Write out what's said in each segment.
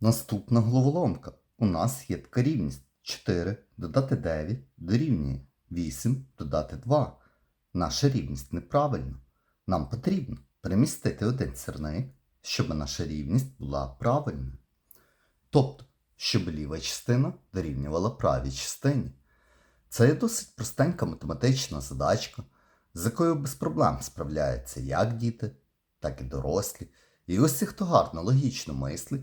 Наступна головоломка. У нас є така рівність 4 додати 9 дорівнює 8 додати 2. Наша рівність неправильна. Нам потрібно перемістити один сірник, щоб наша рівність була правильною. Тобто, щоб ліва частина дорівнювала правій частині. Це є досить простенька математична задачка, з якою без проблем справляються як діти, так і дорослі. І усі, хто гарно логічно мислить,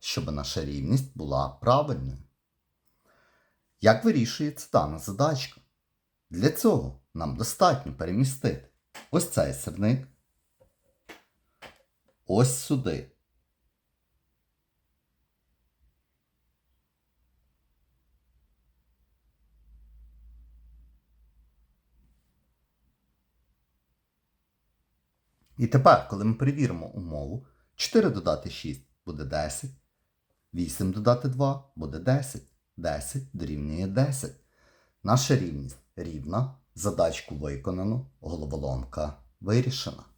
щоб наша рівність була правильною. Як вирішується дана задачка? Для цього нам достатньо перемістити ось цей сірник ось сюди. І тепер, коли ми перевіримо умову, 4 додати 6 буде 10, 8 додати 2 буде 10, 10 дорівнює 10. Наша рівність рівна, задачку виконано, головоломка вирішена.